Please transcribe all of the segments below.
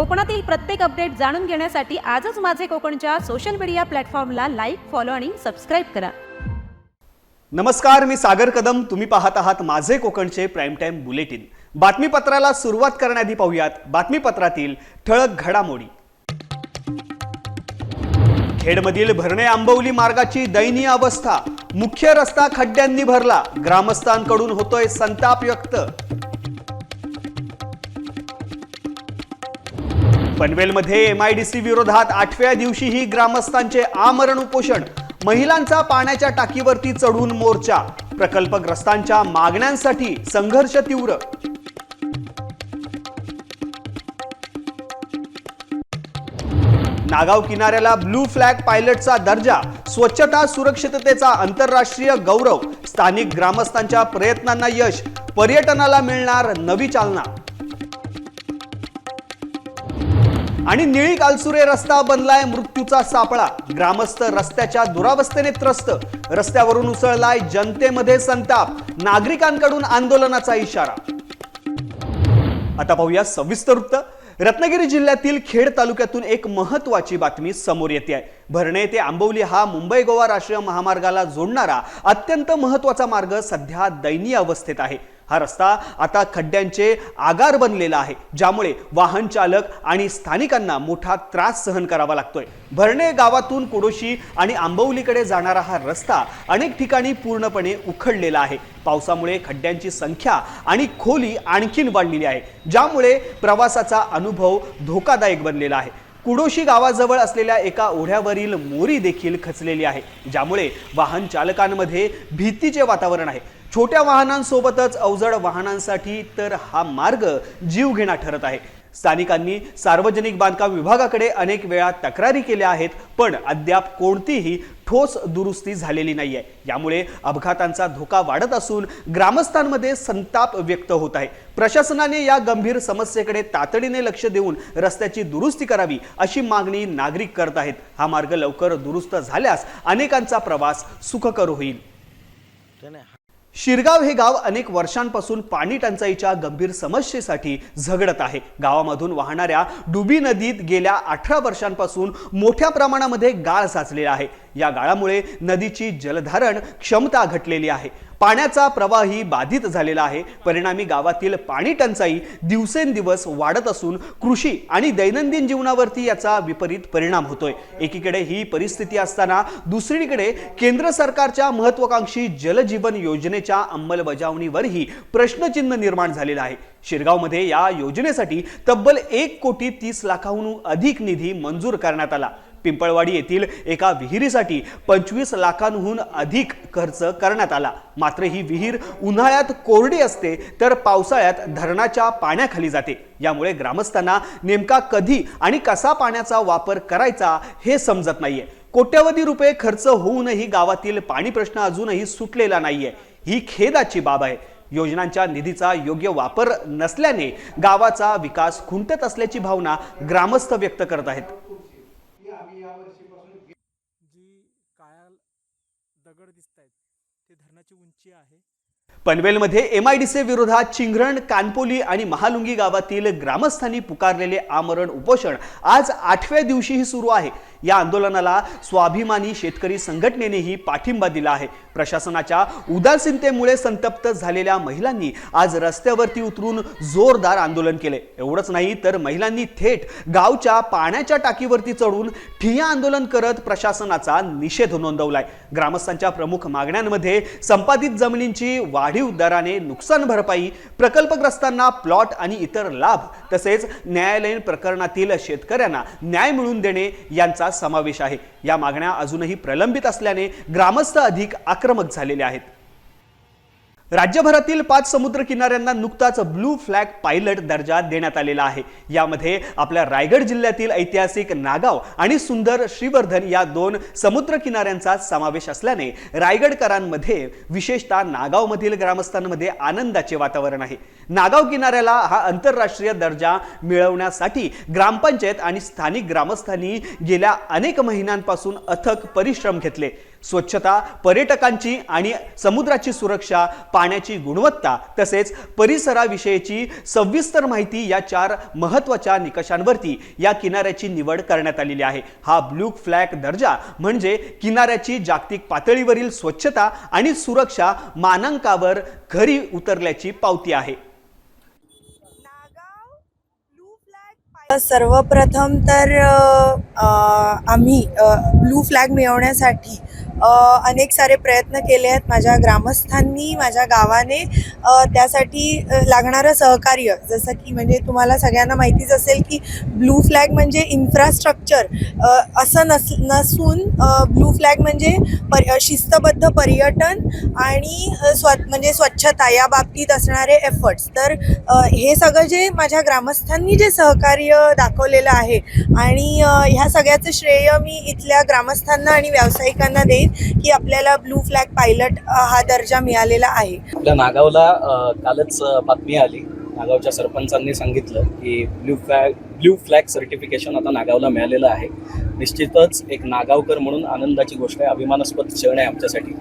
कोकणातील प्रत्येक अपडेट जाणून घेण्यासाठी आजच माझे कोकणच्या सोशल मीडिया प्लॅटफॉर्मला लाईक फॉलो आणि सबस्क्राईब करा. नमस्कार मी सागर कदम. तुम्ही पाहत आहात माझे कोकणचे प्राईम टाईम बुलेटिन बातमीपत्राला सुरुवात करण्याआधी पाहूयात. बातमीपत्रातील ठळक घडामोडी. खेडमधील भरणे आंबवली मार्गाची दयनीय अवस्था. मुख्य रस्ता खड्ड्यांनी भरला. ग्रामस्थांकडून होतोय संताप व्यक्त. पनवेलमध्ये एमआयडीसी विरोधात आठव्या दिवशीही ग्रामस्थांचे आमरण उपोषण. महिलांचा पाण्याच्या टाकीवरती चढून मोर्चा. प्रकल्पग्रस्तांच्या मागण्यांसाठी संघर्ष तीव्र. नागाव किनाऱ्याला ब्लू फ्लॅग पायलटचा दर्जा स्वच्छता सुरक्षिततेचा आंतरराष्ट्रीय गौरव. स्थानिक ग्रामस्थांच्या प्रयत्नांना यश पर्यटनाला मिळणार नवी चालना. आणि निळी कालसुरे रस्ता बनलाय मृत्यूचा सापळा. ग्रामस्थ रस्त्याच्या दुरावस्थेने त्रस्त. रस्त्यावरून उसळलाय जनतेमध्ये संताप. नागरिकांकडून आंदोलनाचा इशारा. आता पाहूया सविस्तर वृत्त. रत्नागिरी जिल्ह्यातील खेड तालुक्यातून एक महत्वाची बातमी समोर येते आहे. भरणे ते आंबवली हा मुंबई गोवा राष्ट्रीय महामार्गाला जोडणारा अत्यंत महत्त्वाचा मार्ग सध्या दयनीय अवस्थेत आहे. हा रस्ता आता खड्ड्यांचे आगार बनलेला आहे ज्यामुळे वाहन चालक आणि स्थानिकांना मोठा त्रास सहन करावा लागतोय. भरणे गावातून कुडोशी आणि आंबवलीकडे जाणारा हा रस्ता अनेक ठिकाणी पूर्णपणे उखडलेला आहे. पावसामुळे खड्ड्यांची संख्या आणि खोली आणखीन वाढलेली आहे ज्यामुळे प्रवासाचा अनुभव धोकादायक बनलेला आहे. कुडोशी गावाजवळ असलेल्या एका ओढ्यावरील मोरी देखील खचलेली आहे ज्यामुळे वाहन चालकांमध्ये भीतीचे वातावरण आहे. छोट्या वाहनांसोबतच अवजड वाहनांसाठी तर हा मार्ग जीवघेणा ठरत आहे. स्थानिकांनी सार्वजनिक बांधकाम विभागाकडे अनेक वेळा तक्रारी केल्या आहेत पण अद्याप कोणतीही ठोस दुरुस्ती झालेली नाही आहे यामुळे अपघातांचा धोका वाढत असून ग्रामस्थांमध्ये संताप व्यक्त होत आहे. प्रशासनाने या गंभीर समस्येकडे तातडीने लक्ष देऊन रस्त्याची दुरुस्ती करावी अशी मागणी नागरिक करत आहेत. हा मार्ग लवकर दुरुस्त झाल्यास अनेकांचा प्रवास सुखकर होईल. शिरगाव हे गाव अनेक वर्षांपासून पाणी टंचाईच्या गंभीर समस्येसाठी झगडत आहे. गावामधून वाहणाऱ्या डुबी नदीत गेल्या अठरा वर्षांपासून मोठ्या प्रमाणामध्ये गाळ साचलेला आहे. या गाळामुळे नदीची जलधारण क्षमता घटलेली आहे. पाण्याचा प्रवाही बाधित झालेला आहे. परिणामी गावातील पाणी टंचाई दिवसेंदिवस वाढत असून कृषी आणि दैनंदिन जीवनावरती याचा विपरीत परिणाम होतोय. एकीकडे ही परिस्थिती असताना दुसरीकडे केंद्र सरकारच्या महत्वाकांक्षी जलजीवन योजनेच्या अंमलबजावणीवरही प्रश्नचिन्ह निर्माण झालेलं आहे. शिरगावमध्ये या योजनेसाठी तब्बल एक कोटी तीस लाखाहून अधिक निधी मंजूर करण्यात आला. पिंपळवाडी येथील एका विहिरीसाठी पंचवीस लाखांहून अधिक खर्च करण्यात आला. मात्र ही विहीर उन्हाळ्यात कोरडी असते तर पावसाळ्यात धरणाच्या पाण्याखाली जाते. यामुळे ग्रामस्थांना नेमका कधी आणि कसा पाण्याचा वापर करायचा हे समजत नाहीये. कोट्यवधी रुपये खर्च होऊनही गावातील पाणी प्रश्न अजूनही सुटलेला नाहीये. ही खेदाची बाब आहे. योजनांच्या निधीचा योग्य वापर नसल्याने गावाचा विकास खुंटत असल्याची भावना ग्रामस्थ व्यक्त करत आहेत जी काळ्या दगड दिसत आहेत ते धरणाची उंची आहे. पनवेलमध्ये एम आयडीसी विरोधात चिंगरण कानपोली आणि महालुंगी गावातील ग्रामस्थांनी पुकारलेले आमरण उपोषण आज आठव्या दिवशीही सुरू आहे. या आंदोलनाला स्वाभिमानी शेतकरी संघटनेनेही पाठिंबा दिला आहे. प्रशासनाच्या उदासीनतेमुळे संतप्त झालेल्या महिलांनी आज रस्त्यावरती उतरून जोरदार आंदोलन केले. एवढंच नाही तर महिलांनी थेट गावच्या पाण्याच्या टाकीवरती चढून ठिय्या आंदोलन करत प्रशासनाचा निषेध नोंदवलाय. ग्रामस्थांच्या प्रमुख मागण्यांमध्ये संपादित जमिनींची वाढीव दराने नुकसान भरपाई प्रकल्पग्रस्तांना प्लॉट आणि इतर लाभ तसेच न्यायालयीन प्रकरणातील शेतकऱ्यांना न्याय मिळवून देणे यांचा समावेश आहे. या मागण्या अजूनही प्रलंबित असल्याने ग्रामस्थ अधिक आक्रमक झालेले आहेत. राज्यभरातील पाच समुद्र किनाऱ्यांना नुकताच ब्लू फ्लॅग पायलट दर्जा देण्यात आलेला आहे. यामध्ये आपल्या रायगड जिल्ह्यातील ऐतिहासिक नागाव आणि सुंदर श्रीवर्धन या दोन समुद्र किनाऱ्यांचा समावेश असल्याने रायगडकरांमध्ये विशेषतः नागावमधील ग्रामस्थांमध्ये आनंदाचे वातावरण आहे. नागाव किनाऱ्याला हा आंतरराष्ट्रीय दर्जा मिळवण्यासाठी ग्रामपंचायत आणि स्थानिक ग्रामस्थांनी गेल्या अनेक महिन्यांपासून अथक परिश्रम घेतले. स्वच्छता पर्यटकांची आणि समुद्राची सुरक्षा पाण्याची गुणवत्ता तसेच परिसराविषयीची सविस्तर माहिती या चार महत्त्वाच्या निकषांवरती या किनाऱ्याची निवड करण्यात आलेली आहे. हा ब्लू फ्लॅग दर्जा म्हणजे किनाऱ्याची जागतिक पातळीवरील स्वच्छता आणि सुरक्षा मानांकावर घरी उतरल्याची पावती आहे. सर्वप्रथम तर आम्ही ब्लू फ्लॅग मिळवण्यासाठी अनेक सारे प्रयत्न केले आहेत माझ्या ग्रामस्थांनी माझ्या गावाने. त्यासाठी लागणारं सहकार्य. जसं की म्हणजे तुम्हाला सगळ्यांना माहितीच असेल की ब्लू फ्लॅग म्हणजे इन्फ्रास्ट्रक्चर. असं नस नसून ब्लू फ्लॅग म्हणजे पर शिस्तबद्ध पर्यटन आणि स्व म्हणजे स्वच्छता या बाबतीत असणारे एफर्ट्स तर हे सगळं जे माझ्या ग्रामस्थांनी जे सहकार्य दाखवलेलं आहे आणि ह्या सगळ्याचं श्रेय मी इथल्या ग्रामस्थांना आणि व्यावसायिकांना देईन. की आपल्याला ब्लू फ्लॅग पायलट हा दर्जा मिळालेला आहे. आपल्या नागावला कालच बातमी आली. नागावच्या सरपंचांनी सांगितलं की blue flag blue flag certification आता नागावला मिळालेलं आहे. निश्चितच एक नागावकर म्हणून आनंदाची गोष्ट आहे अभिमानास्पद क्षण आहे आमच्यासाठी.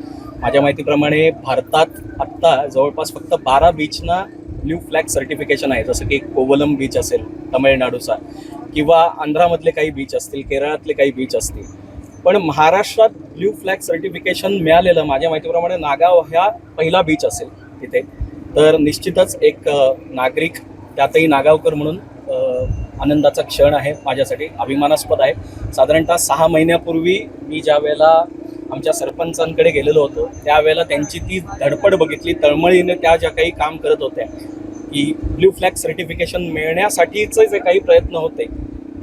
माझ्या माहितीप्रमाणे भारतात आत्ता जवळपास फक्त बारा बीचना ब्ल्यू फ्लॅग सर्टिफिकेशन आहे. जसं की कोवलम बीच असेल तमिळनाडूचा किंवा आंध्रामधले काही बीच असतील केरळातले काही बीच असतील. पण महाराष्ट्रात ब्ल्यू फ्लॅग सर्टिफिकेशन मिळालेलं माझ्या माहितीप्रमाणे नागाव ह्या पहिला बीच असेल तिथे. तर निश्चितच एक नागरिक त्यातही नागावकर म्हणून आनंदाचा क्षण आहे माझ्यासाठी अभिमानास्पद आहे. साधारणतः सहा महिन्यापूर्वी मी ज्या वेळेला आमच्या सरपंचांकडे गेलेलो होतो त्यावेळेला त्यांची ती धडपड बघितली तळमळीने त्या ज्या काही काम करत होत्या की ब्ल्यू फ्लॅग सर्टिफिकेशन मिळण्यासाठीचे जे काही प्रयत्न होते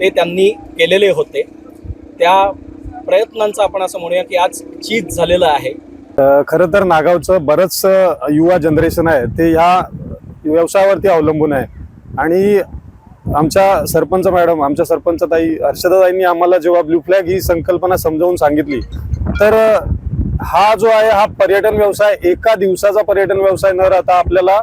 ते त्यांनी केलेले होते. त्या प्रयत्नांचं आपण असं म्हणूया की आज चीज झालेलं आहे. खरं तर नागावचं बरंच युवा जनरेशन आहे ते ह्या व्यवसायावरती अवलंबून आहे. आणि आमच्या सरपंच मॅडम आमच्या सरपंच ताई हर्षदाताईंनी आम्हाला जेव्हा ब्लू फ्लॅग ही संकल्पना समजावून सांगितली तर हा जो आहे हा पर्यटन व्यवसाय एका दिवसाचा पर्यटन व्यवसाय न राहता आपल्याला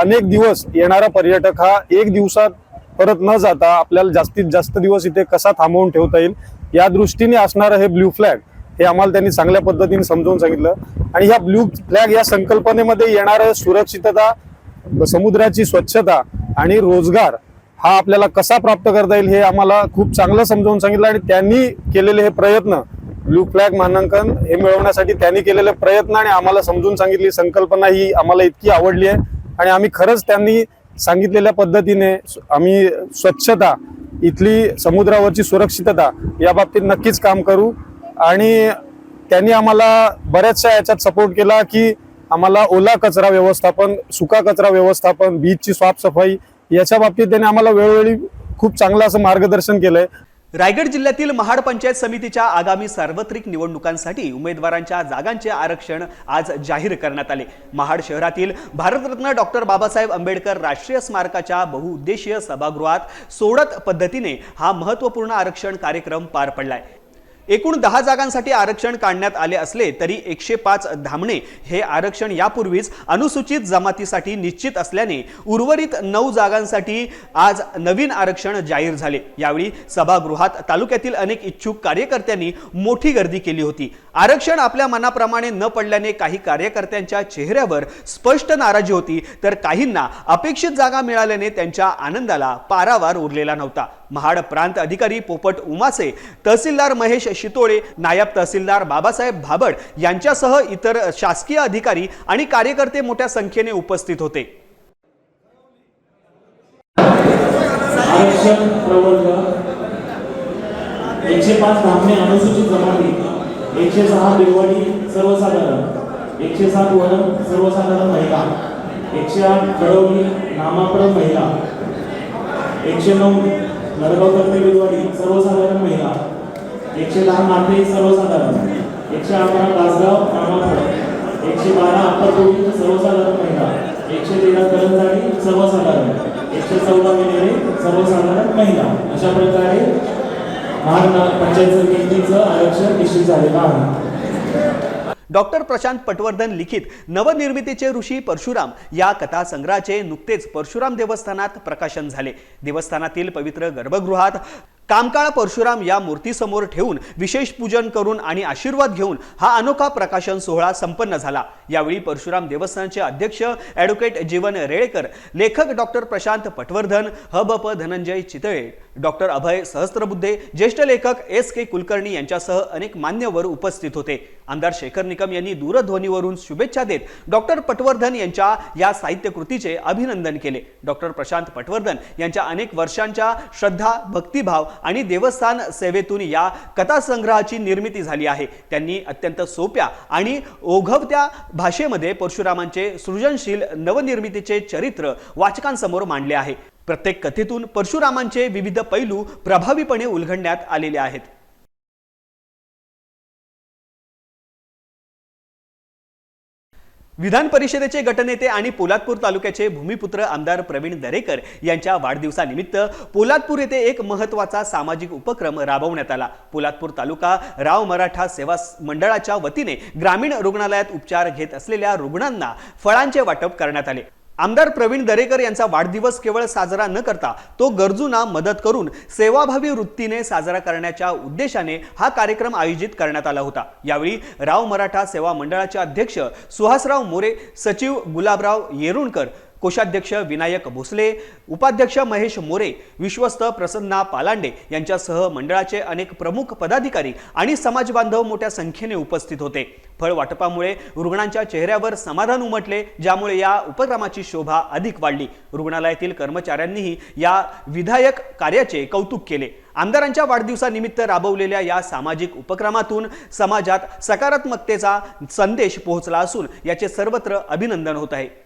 अनेक दिवस येणारा पर्यटक हा एक दिवसात परत न जाता आपल्याला जास्तीत जास्त दिवस इथे कसा थांबवून ठेवता येईल या दृष्टीने असणारं हे ब्ल्यू फ्लॅग हे आम्हाला त्यांनी चांगल्या पद्धतीने समजावून सांगितलं. आणि ह्या ब्ल्यू फ्लॅग या संकल्पनेमध्ये येणारं सुरक्षितता समुद्राची स्वच्छता आणि रोजगार हा आपल्याला कसा प्राप्त करता येईल हे आम्हाला खूप चांगलं समजावून सांगितलं आणि त्यांनी केलेले हे प्रयत्न ब्लू फ्लॅग मानांकन हे मिळवण्यासाठी त्यांनी केलेले प्रयत्न आणि आम्हाला समजून सांगितली. संकल्पना ही आम्हाला इतकी आवडली आहे आणि आम्ही खरंच त्यांनी सांगितलेल्या पद्धतीने आम्ही स्वच्छता इथली समुद्रावरची सुरक्षितता या बाबतीत नक्कीच काम करू. आणि त्यांनी आम्हाला बऱ्याचशा याच्यात सपोर्ट केला की आम्हाला ओला कचरा व्यवस्थापन सुका कचरा व्यवस्थापन बीचची साफसफाई याच्या बाबतीत त्यांनी आम्हाला वेळोवेळी खूप चांगलं असं मार्गदर्शन केलं आहे रायगड जिल्ह्यातील महाड पंचायत समितीच्या आगामी सार्वत्रिक निवडणुकांसाठी उमेदवारांच्या जागांचे आरक्षण आज जाहीर करण्यात आले. महाड शहरातील भारतरत्न डॉक्टर बाबासाहेब आंबेडकर राष्ट्रीय स्मारकाच्या बहुउद्देशीय सभागृहात सोडत पद्धतीने हा महत्त्वपूर्ण आरक्षण कार्यक्रम पार पडलाय. एकूण दहा जागांसाठी आरक्षण काढण्यात आले असले तरी एकशे पाच धामणे हे आरक्षण यापूर्वीच अनुसूचित जमातीसाठी निश्चित असल्याने उर्वरित नऊ जागांसाठी आज नवीन आरक्षण जाहीर झाले. यावेळी सभागृहात तालुक्यातील अनेक इच्छुक कार्यकर्त्यांनी मोठी गर्दी केली होती. आरक्षण आपल्या मनाप्रमाणे न पडल्याने काही कार्यकर्त्यांच्या चेहऱ्यावर स्पष्ट नाराजी होती तर काहींना अपेक्षित जागा मिळाल्याने त्यांच्या आनंदाला पारावार उरलेला नव्हता. महाड प्रांत अधिकारी पोपट उमासे तहसीलदार महेश शितोळे नायब तहसीलदार बाबासाहेब भाबड यांच्यासह इतर शासकीय अधिकारी आणि कार्यकर्ते मोठ्या संख्येने उपस्थित होते. आरक्षण प्रवर्ग एकशे पाच धामणे अनुसूचित जमाती एकशे सहा बिलवाडी सर्वसाधारण एकशे सात वडम सर्वसाधारण महिला एकशे आठ कडवली नामाप्रम महिला एकशे नऊ नरगाव तर्फे बिलवाडी सर्वसाधारण महिला एकशे दहा नाते सर्वसाधारण एकशे अकरा तासगाव नामाप्रम एकशे बारा अप्परपुरी सर्वसाधारण महिला एकशे तेरा करंजाडी सर्वसाधारण एकशे चौदा मिनेरे सर्वसाधारण महिला. अशा प्रकारे महाराष्ट्र पंचायत समितीचं आरक्षण निश्चित झालेलं आहे. डॉक्टर प्रशांत पटवर्धन लिखित नवनिर्मितीचे ऋषी परशुराम या कथासंग्रहाचे नुकतेच परशुराम देवस्थानात प्रकाशन झाले. देवस्थानातील पवित्र गर्भगृहात कामकाळ परशुराम या मूर्तीसमोर ठेवून विशेष पूजन करून आणि आशीर्वाद घेऊन हा अनोखा प्रकाशन सोहळा संपन्न झाला. यावेळी परशुराम देवस्थानचे अध्यक्ष ॲडव्होकेट जीवन रेळेकर लेखक डॉक्टर प्रशांत पटवर्धन हबप धनंजय चितळे डॉक्टर अभय सहस्त्रबुद्धे ज्येष्ठ लेखक एस के कुलकर्णी यांच्यासह अनेक मान्यवर उपस्थित होते. आमदार शेखर निकम यांनी दूरध्वनीवरून शुभेच्छा देत डॉक्टर पटवर्धन यांच्या या साहित्य कृतीचे अभिनंदन केले. डॉक्टर प्रशांत पटवर्धन यांच्या अनेक वर्षांच्या श्रद्धा भक्तिभाव आणि देवस्थान सेवेतून या कथासंग्रहाची निर्मिती झाली आहे. त्यांनी अत्यंत सोप्या आणि ओघवत्या भाषेमध्ये परशुरामांचे सृजनशील नवनिर्मितीचे चरित्र वाचकांसमोर मांडले आहे. प्रत्येक कथेतून परशुरामांचे विविध पैलू प्रभावीपणे उलगडण्यात आलेले आहेत. विधान परिषदेचे गटनेते आणि पोलादपूर तालुक्याचे भूमिपुत्र आमदार प्रवीण दरेकर यांच्या वाढदिवसानिमित्त पोलादपूर येथे एक महत्त्वाचा सामाजिक उपक्रम राबवण्यात आला. पोलादपूर तालुका राव मराठा सेवा मंडळाच्या वतीने ग्रामीण रुग्णालयात उपचार घेत असलेल्या रुग्णांना फळांचे वाटप करण्यात आले. आमदार प्रवीण दरेकर यांचा वाढदिवस केवळ साजरा न करता तो गरजूंना मदत करून सेवाभावी वृत्तीने साजरा करण्याच्या उद्देशाने हा कार्यक्रम आयोजित करण्यात आला होता. यावेळी राव मराठा सेवा मंडळाचे अध्यक्ष सुहासराव मोरे सचिव गुलाबराव येरुणकर कोषाध्यक्ष विनायक भोसले उपाध्यक्ष महेश मोरे विश्वस्त प्रसन्ना पालांडे यांच्यासह मंडळाचे अनेक प्रमुख पदाधिकारी आणि समाजबांधव मोठ्या संख्येने उपस्थित होते. फळ वाटपामुळे रुग्णांच्या चेहऱ्यावर समाधान उमटले ज्यामुळे या उपक्रमाची शोभा अधिक वाढली. रुग्णालयातील कर्मचाऱ्यांनीही या विधायक कार्याचे कौतुक केले. आमदारांच्या वाढदिवसानिमित्त राबवलेल्या या सामाजिक उपक्रमातून समाजात सकारात्मकतेचा संदेश पोहोचला असून याचे सर्वत्र अभिनंदन होत आहे.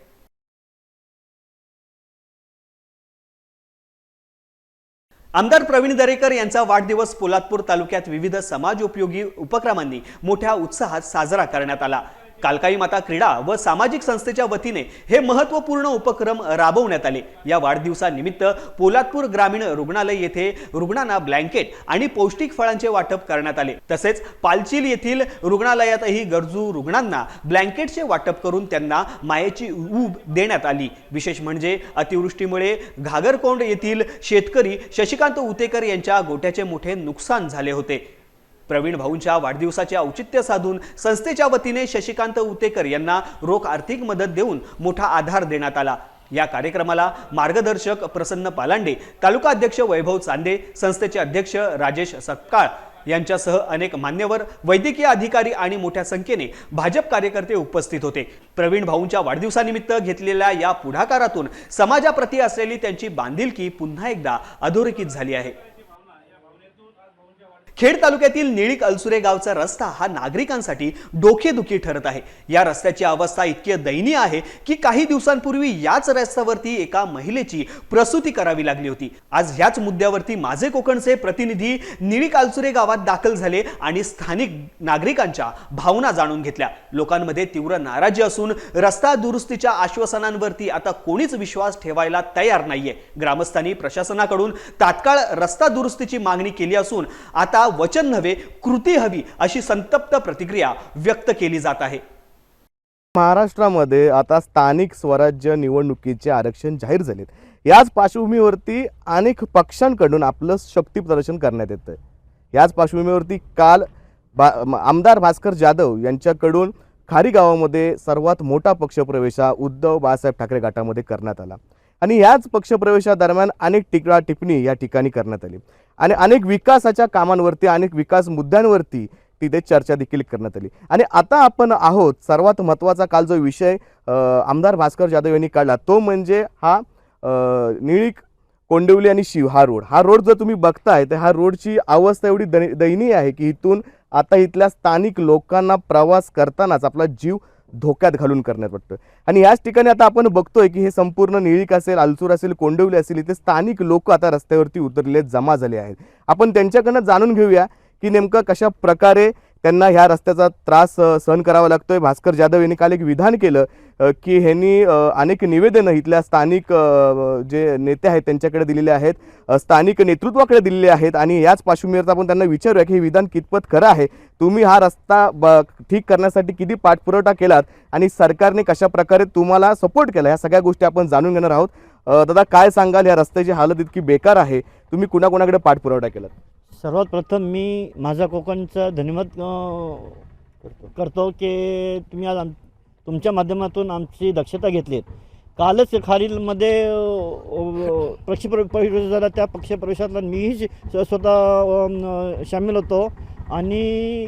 आमदार प्रवीण दरेकर यांचा वाढदिवस पोलादपूर तालुक्यात विविध समाजोपयोगी उपक्रमांनी मोठ्या उत्साहात साजरा करण्यात आला. कालकाई माता क्रीडा व सामाजिक संस्थेच्या वतीने हे महत्त्वपूर्ण उपक्रम राबवण्यात आले. या वाढदिवसानिमित्त पोलादपूर ग्रामीण रुग्णालय येथे रुग्णांना ब्लँकेट आणि पौष्टिक फळांचे वाटप करण्यात आले. तसेच पालचील येथील रुग्णालयातही गरजू रुग्णांना ब्लँकेटचे वाटप करून त्यांना मायेची ऊब देण्यात आली. विशेष म्हणजे अतिवृष्टीमुळे घागरकोंड येथील शेतकरी शशिकांत उतेकर यांच्या गोट्याचे मोठे नुकसान झाले होते. प्रवीण भाऊंच्या वाढदिवसाचे औचित्य साधून संस्थेच्या वतीने शशिकांत उतेकर यांना रोख आर्थिक मदत देऊन मोठा आधार देण्यात आला. या कार्यक्रमाला मार्गदर्शक प्रसन्न पालांडे तालुका अध्यक्ष वैभव चांदे संस्थेचे अध्यक्ष राजेश सक्काळ यांच्यासह अनेक मान्यवर वैद्यकीय अधिकारी आणि मोठ्या संख्येने भाजप कार्यकर्ते उपस्थित होते. प्रवीण भाऊंच्या वाढदिवसानिमित्त घेतलेल्या या पुढाकारातून समाजाप्रती असलेली त्यांची बांधिलकी पुन्हा एकदा अधोरेखित झाली आहे. खेड तालुक्यातील निळीक अलसुरे गावचा रस्ता हा नागरिकांसाठी डोकेदुखी ठरत आहे. या रस्त्याची अवस्था इतकी दयनीय आहे की काही दिवसांपूर्वी याच रस्त्यावरती एका महिलेची प्रसूती करावी लागली होती. आज ह्याच मुद्द्यावरती माझे कोकणचे प्रतिनिधी निळीक अलसुरे गावात दाखल झाले आणि स्थानिक नागरिकांच्या भावना जाणून घेतल्या. लोकांमध्ये तीव्र नाराजी असून रस्ता दुरुस्तीच्या आश्वासनांवरती आता कोणीच विश्वास ठेवायला तयार नाहीये. ग्रामस्थांनी प्रशासनाकडून तात्काळ रस्ता दुरुस्तीची मागणी केली असून आता वचन नव्हे कृती हवी अशी संतप्त प्रतिक्रिया व्यक्त केली जात आहे. महाराष्ट्रामध्ये आता स्थानिक स्वराज्य निवडणुकीचे आरक्षण जाहीर झालेत. याच पार्श्वभूमीवरती अनेक पक्षांकडून आपलं शक्ती प्रदर्शन करण्यात येतं याच पार्श्वभूमीवरती काल बा आमदार भास्कर जाधव यांच्याकडून खारी गावामध्ये सर्वात मोठा पक्षप्रवेशा उद्धव बाळासाहेब ठाकरे गटामध्ये करण्यात आला. आणि याच पक्षप्रवेशादरम्यान अनेक टिकळा टिप्पणी या ठिकाणी करण्यात आली. आणि अनेक विकासाच्या कामांवरती अनेक विकास मुद्द्यांवरती तिथे चर्चा देखील करण्यात आली. आणि आता आपण आहोत सर्वात महत्त्वाचा काल जो विषय आमदार भास्कर जाधव यांनी काढला तो म्हणजे हा निळीक कोंडवली आणि शिव हा रोड. हा रोड जर तुम्ही बघताय तर हा रोडची अवस्था एवढी दयनीय आहे की इथून आता इथल्या स्थानिक लोकांना प्रवास करतानाच आपला जीव धोक्यात घालून करण्यात वाटतं. आणि याच ठिकाणी आता आपण बघतोय की हे संपूर्ण निळीक असेल आलसूर असेल कोंडवली असेल इथे स्थानिक लोक आता रस्त्यावरती उतरले जमा झाले आहेत. आपण त्यांच्याकडनं जाणून घेऊया की नेमकं कशा प्रकारे त्यांना ह्या रस्त्याचा त्रास सहन करावा लागतोय. भास्कर जाधव यांनी काल एक विधान केलं की ह्यांनी अनेक निवेदनं इथल्या स्थानिक जे नेते आहेत त्यांच्याकडे दिलेले आहेत स्थानिक नेतृत्वाकडे दिलेले आहेत आणि याच पार्श्वभूमीवर आपण त्यांना विचारूया की हे विधान कितपत खरं आहे. तुम्ही हा रस्ता ब ठीक करण्यासाठी किती पाठपुरवठा केलात आणि सरकारने कशा प्रकारे तुम्हाला सपोर्ट केला ह्या सगळ्या गोष्टी आपण जाणून घेणार आहोत. दादा काय सांगाल? या रस्त्याची हालत इतकी बेकार आहे. तुम्ही कुणाकुणाकडे पाठपुरवठा केलात? सर्वात प्रथम मी माझा कोकणचा धन्यवाद करतो की तुम्ही आज आम तुमच्या माध्यमातून आमची दक्षता घेतली कालच खालीलमध्ये अं, पक्ष प्रवेश झाला त्या पक्ष प्रवेशातला मीही स्वतः सामील होतो. आणि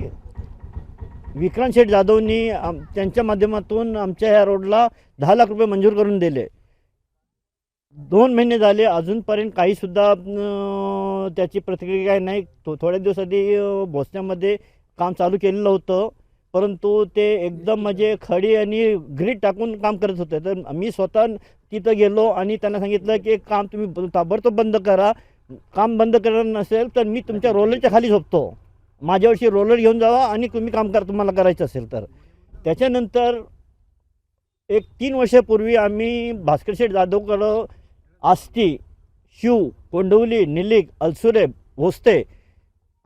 विक्रांत शेठ जाधवनी आम त्यांच्या माध्यमातून आमच्या ह्या रोडला दहा लाख रुपये मंजूर करून दिले. दोन महिने झाले अजूनपर्यंत काहीसुद्धा त्याची प्रतिक्रिया काही नाही. तो थोड्या दिवसाआधी भोसण्यामध्ये काम चालू केलेलं होतं. परंतु ते एकदम म्हणजे खडी आणि ग्रीट टाकून काम करत होते. तर मी स्वतः तिथं गेलो आणि त्यांना सांगितलं की काम तुम्ही ताबडतोब बंद करा. काम बंद करणार नसेल तर मी तुमच्या रोलरच्या खाली झोपतो. माझ्यावरशी रोलर घेऊन जावा आणि तुम्ही काम करा तुम्हाला करायचं असेल तर. त्याच्यानंतर एक तीन वर्षापूर्वी आम्ही भास्कर शेठ जाधवकडं आस्ती शिव कोंडवली निलिक अलसुरे भोसते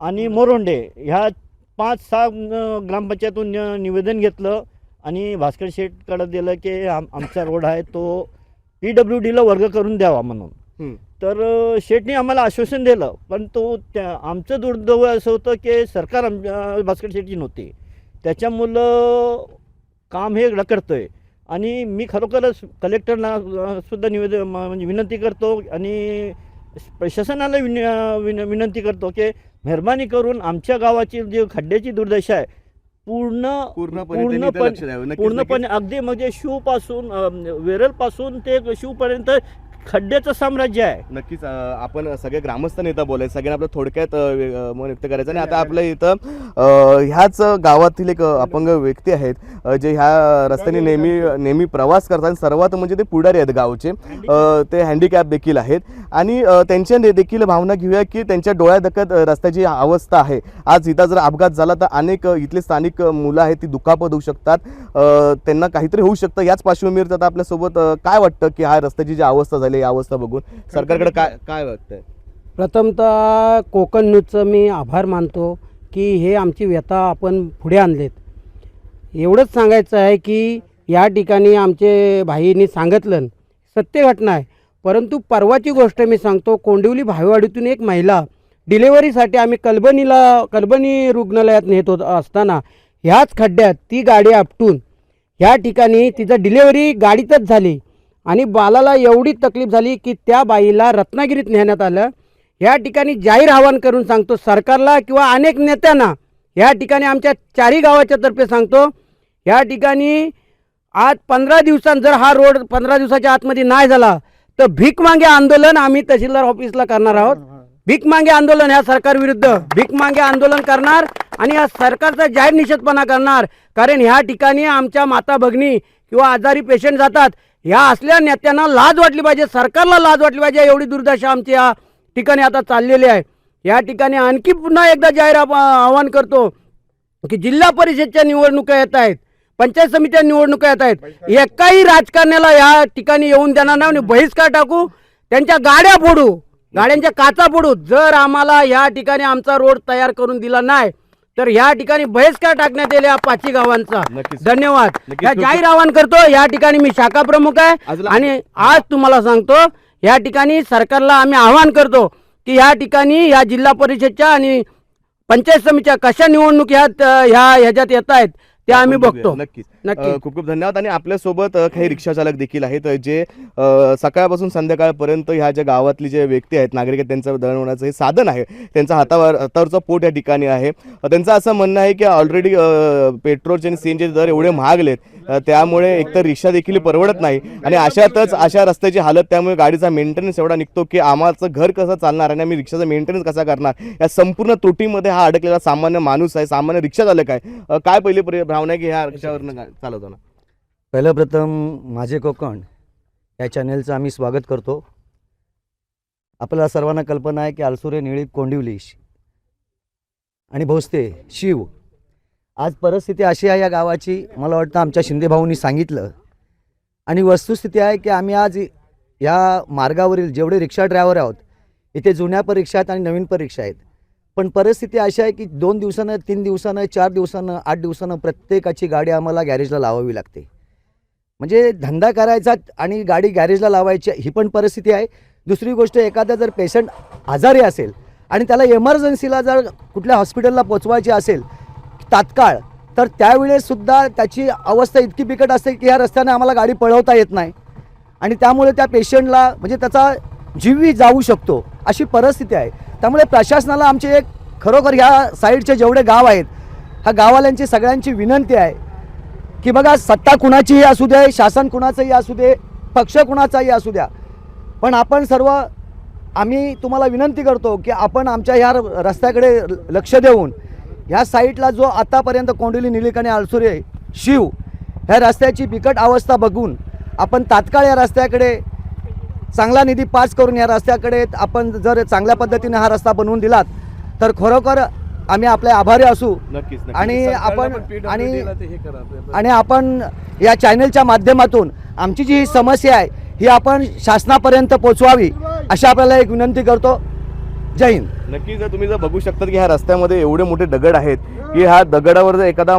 आणि मोरोंडे ह्या पाच सहा ग्रामपंचायतून निवेदन घेतलं आणि भास्कर शेठकडं दिलं की आम आमचा रोड आहे तो पी डब्ल्यू डीला वर्ग करून द्यावा म्हणून. तर शेठने आम्हाला आश्वासन दिलं पण तो त्या आमचं दुर्दैव असं होतं की सरकार आम भास्कर शेठची नव्हती. त्याच्यामुळं काम हे रखडतंय. आणि मी खरोखरच कलेक्टरना सुद्धा निवेदन म्हणजे विनंती करतो आणि प्रशासनाला विन विन विनंती करतो की मेहरबानी करून आमच्या गावाची जी खड्ड्याची दुर्दशा आहे पूर्ण पूर्णपणे पूर्णपणे अगदी म्हणजे शिवपासून अ, वेरलपासून ते शिवपर्यंत खड्ड्याचं साम्राज्य आहे. नक्कीच अ, आपण सगळे ग्रामस्थ नेता बोलायचं सगळ्यांना आपलं थोडक्यात अ, वे- अ, मत व्यक्त करायचं. आणि आता आपल्या इथं अ, ह्याच गावातील एक अपंग व्यक्ती आहेत अ, जे ह्या रस्त्याने नेहमी नेहमी प्रवास करतात. आणि सर्वात म्हणजे ते पुढारी आहेत गावचे. अ, ते हँडिकॅप देखील आहेत. आणि अ, त्यांच्या दे- देखील भावना घेऊया की त्यांच्या डोळ्या दखत अ, रस्त्याची अवस्था आहे. आज इथं जर अपघात झाला तर अनेक अ, इथले स्थानिक अ, मुलं आहेत ती दुखापत होऊ शकतात. अ, त्यांना काहीतरी होऊ शकतं. याच पार्श्वभूमीवर आता आपल्यासोबत अ, काय वाटतं की हा रस्त्याची जी अवस्था झाली या अवस्था बघून. सरकारकडे काय काय वाटतंय? प्रथमतः कोकण न्यूजचं मी आभार मानतो की हे आमची व्यथा आपण पुढे आणलेत. एवढंच सांगायचं आहे की या ठिकाणी आमचे भाईंनी सांगितलं सत्य घटना आहे. परंतु परवाची गोष्ट मी सांगतो कोंडिवली भावेवाडीतून एक महिला डिलेवरीसाठी आम्ही कलबनीला कलबनी रुग्णालयात नेत होत असताना ह्याच खड्ड्यात ती गाडी आपटून ह्या ठिकाणी तिचं डिलेवरी गाडीतच झाली. आणि बालाला एवढी तकलीफ झाली की त्या बाईला रत्नागिरीत नेण्यात आलं. या ठिकाणी जाहीर आवाहन करून सांगतो सरकारला किंवा अनेक नेत्यांना या ठिकाणी आमच्या चारही गावाच्या तर्फे सांगतो या ठिकाणी आज पंधरा दिवसांत जर हा रोड पंधरा दिवसाच्या आतमध्ये नाही झाला तर भीकमागे आंदोलन आम्ही तहसीलदार ऑफिसला करणार आहोत. भीकमागे आंदोलन ह्या सरकारविरुद्ध भीकमागे आंदोलन करणार आणि या सरकारचा जाहीर निषेधपणा करणार. कारण ह्या ठिकाणी आमच्या माता भगिनी किंवा आजारी पेशंट जातात ह्या असल्या नेत्यांना लाज वाटली पाहिजे सरकारला लाज वाटली पाहिजे एवढी दुर्दशा आमची या ठिकाणी आता चाललेली आहे. या ठिकाणी आणखी पुन्हा एकदा जाहीर आवाहन करतो की जिल्हा परिषदच्या निवडणुका येत आहेत पंचायत समित्या निवडणुका येत आहेत. एकाही राजकारण्याला या ठिकाणी येऊन देणार नाही आणि बहिष्कार टाकू त्यांच्या गाड्या फोडू गाड्यांच्या काचा फोडू. जर आम्हाला या ठिकाणी आमचा रोड तयार करून दिला नाही तर या ठिकाणी बहिष्कार टाकण्यात येईल या पाचही गावांचा. नक्कीच. धन्यवाद. नक्कीच. या जाहीर आवाहन करतो. या ठिकाणी मी शाखा प्रमुख आहे. अजून- आणि आज तुम्हाला सांगतो या ठिकाणी सरकारला आम्ही आवाहन करतो की या ठिकाणी या जिल्हा परिषदच्या आणि पंचायत समितीच्या कशा निवडणूक ह्यात अ, ह्या ह्याच्यात येत आहेत ते आम्ही बघतो. नक्कीच. नक्की. अ, खूप खूप धन्यवाद. आणि आपल्यासोबत अ, काही रिक्षा चालक देखील आहेत अ, जे अ, सकाळपासून संध्याकाळपर्यंत ह्या ज्या गावातली जे व्यक्ती आहेत नागरिक आहेत त्यांचं दळणवण्याचं हे साधन आहे. त्यांचा हातावर हातावरचा पोट या ठिकाणी आहे. अ, त्यांचं असं म्हणणं आहे की ऑलरेडी पेट्रोलचे आणि सीएनचे दर एवढे महागलेत. त्यामुळे एकतर रिक्षा देखील परवडत नाही. आणि अशातच अशा रस्त्याची हालत त्यामुळे गाडीचा मेंटेनन्स एवढा निघतो की आम्हाचं घर कसं चालणार आणि आम्ही रिक्षाचा मेंटेनन्स कसा करणार? या संपूर्ण त्रुटीमध्ये हा अडकलेला सामान्य माणूस आहे सामान्य रिक्षा चालक आहे. काय पहिली भावना आहे की ह्या रिक्षावरनं चालवताना? पहिलं प्रथम माझे कोकण या चॅनेलचं आम्ही स्वागत करतो. आपल्याला सर्वांना कल्पना आहे की आलसुरे निळी कोंडिवली आणि भोसते शिव. आज परिस्थिती अशी आहे या गावाची. मला वाटतं आमच्या शिंदेभाऊंनी सांगितलं. आणि वस्तुस्थिती आहे की आम्ही आज या मार्गावरील जेवढे रिक्षा ड्रायव्हर आहोत इथे जुन्या परीक्षा आहेत आणि नवीन परीक्षा आहेत. पण परिस्थिती अशी आहे की दोन दिवसानं तीन दिवसानं चार दिवसानं आठ दिवसानं प्रत्येकाची गाडी आम्हाला गॅरेजला लावावी लागते. म्हणजे धंदा करायचा आणि गाडी गॅरेजला लावायची ही पण परिस्थिती आहे. दुसरी गोष्ट एखादा जर पेशंट आजारी असेल आणि त्याला एमर्जन्सीला जर कुठल्या हॉस्पिटलला पोचवायची असेल तात्काळ. तर त्यावेळेससुद्धा त्याची अवस्था इतकी बिकट असते की ह्या रस्त्याने आम्हाला गाडी पळवता येत नाही. आणि त्यामुळे त्या पेशंटला म्हणजे त्याचा जीवही जाऊ शकतो अशी परिस्थिती आहे. त्यामुळे प्रशासनाला आमचे एक खरोखर ह्या साईडचे जेवढे गाव आहेत ह्या गाववाल्यांची सगळ्यांची विनंती आहे की बघा सत्ता कुणाचीही असू दे शासन कुणाचंही असू दे पक्ष कुणाचाही असू द्या. पण आपण सर्व आम्ही तुम्हाला विनंती करतो की आपण आमच्या ह्या र- रस्त्याकडे लक्ष देऊन ह्या साईटला जो आतापर्यंत कोंडिली निलिक आणि आलसुरे शिव ह्या रस्त्याची बिकट अवस्था बघून आपण तात्काळ या रस्त्याकडे चांगला निधी पास करून या रस्त्याकडे आपण जर चांगल्या पद्धतीने हा रस्ता बनवून दिलात तर खरोखर आम्ही आपले आभारी असू. आणि आपण आणि. आणि आपण या चॅनलच्या माध्यमातून आमची जी ही समस्या आहे ही आपण शासनापर्यंत पोचवावी अशी आपल्याला एक विनंती करतो जय हिंद. नक्कीच जर तुम्ही जर बघू शकता की ह्या रस्त्यामध्ये एवढे मोठे दगड आहेत की ह्या दगडावर जर एखादा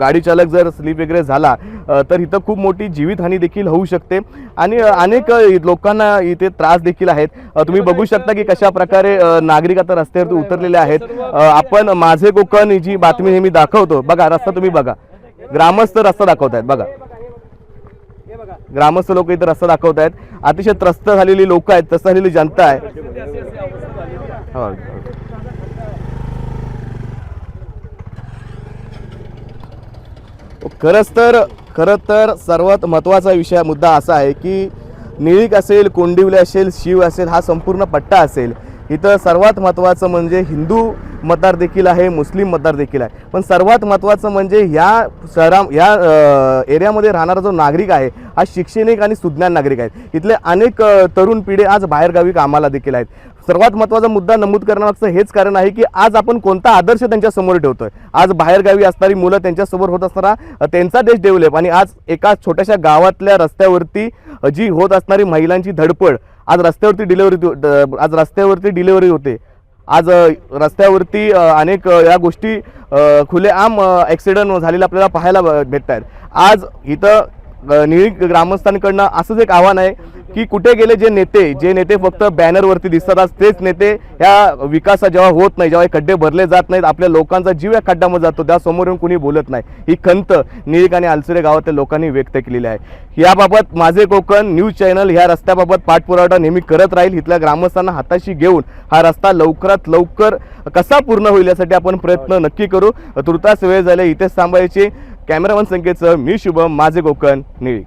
गाडी चालक जर स्लीप वगैरे झाला तर इथं खूप मोठी जीवितहानी देखील होऊ शकते. आणि अनेक लोकांना इथे त्रास देखील आहेत. तुम्ही बघू शकता की कशा प्रकारे नागरिक आता रस्त्यावरती उतरलेले आहेत. आपण माझे कोकण जी बातमी नेहमी दाखवतो. बघा रस्ता तुम्ही बघा. ग्रामस्थ रस्ता दाखवत आहेत. बघा. ग्रामस्थ लोक इथं रस्ता दाखवत आहेत. अतिशय त्रस्त झालेली लोक आहेत त्रस्त झालेली जनता आहे. खरंच तर खरं तर सर्वात महत्त्वाचा विषय मुद्दा असा आहे की निळीक असेल कोंडिवले असेल शिव असेल हा संपूर्ण पट्टा असेल. इथं सर्वात महत्त्वाचं म्हणजे हिंदू मतदार देखील आहे मुस्लिम मतदार देखील आहे. पण सर्वात महत्त्वाचं म्हणजे ह्या शहरा ह्या एरियामध्ये राहणारा जो नागरिक आहे हा शैक्षणिक आणि सुज्ञान नागरिक आहेत. इथले अनेक तरुण पिढी आज बाहेरगावी कामाला देखील आहेत. सर्वात महत्त्वाचा मुद्दा नमूद करण्यामागचं हेच कारण आहे की आज आपण कोणता आदर्श त्यांच्यासमोर ठेवतोय. आज बाहेरगावी असणारी मुलं त्यांच्यासमोर होत असणारा त्यांचा देश डेव्हलप आणि आज एका छोट्याशा गावातल्या रस्त्यावरती जी होत असणारी महिलांची धडपड आज रस्त्यावरती डिलेवरी आज रस्त्यावरती डिलेवरी होते. आज रस्त्यावरती अनेक या गोष्टी खुलेआम ॲक्सिडेंट झालेले आपल्याला पाहायला भेटत आहेत आज इथं निळी ग्रामस्थांकडनं असंच एक आव्हान आहे की कुठे गेले जे नेते जे नेते फक्त बॅनरवरती दिसतात आज तेच नेते या विकासा जेव्हा होत नाही जेव्हा खड्डे भरले जात नाहीत आपल्या लोकांचा जीव या खड्ड्यामध्ये जातो त्या समोर येऊन कुणी बोलत नाही. ही खंत निळीक आणि आलसुरे गावातल्या लोकांनी व्यक्त केलेली आहे. याबाबत माझे कोकण न्यूज चॅनल ह्या रस्त्याबाबत पाठपुरावा नेहमी करत राहील इथल्या ग्रामस्थांना हाताशी घेऊन हा रस्ता लवकरात लवकर कसा पूर्ण होईल यासाठी आपण प्रयत्न नक्की करू. तुर्तास वेळ झाले इथेच थांबायचे. कॅमेरामन संख्येचं मी शुभम माझे कोकण निळीक.